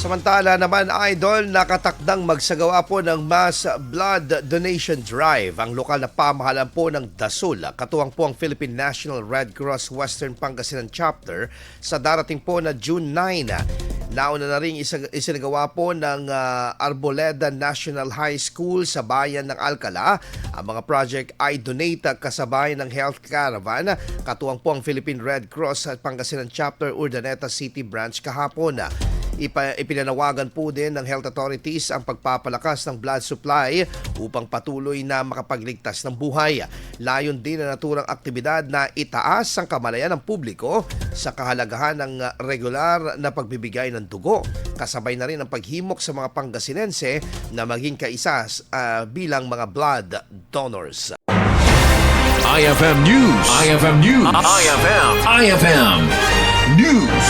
Samantala naman, Idol, nakatakdang magsagawa po ng mass blood donation drive ang lokal na pamahalaan po ng Dasul. Katuwang po ang Philippine National Red Cross Western Pangasinan Chapter sa darating po na June 9. Nauna na rin isinagawa po ng ah, Arboleda National High School sa bayan ng Alcala. Ang mga project ay donate kasabay ng health caravan. Katuwang po ang Philippine Red Cross at Pangasinan Chapter Urdaneta City Branch kahapon. Ipa, ipinanawagan po din ng health authorities ang pagpapalakas ng blood supply upang patuloy na makapagligtas ng buhay. Layon din na naturang aktibidad na itaas ang kamalayan ng publiko sa kahalagahan ng regular na pagbibigay ng dugo. Kasabay na rin ang paghimok sa mga Pangasinense na maging kaisa uh, bilang mga blood donors. IFM News. IFM News. IFM. IFM News.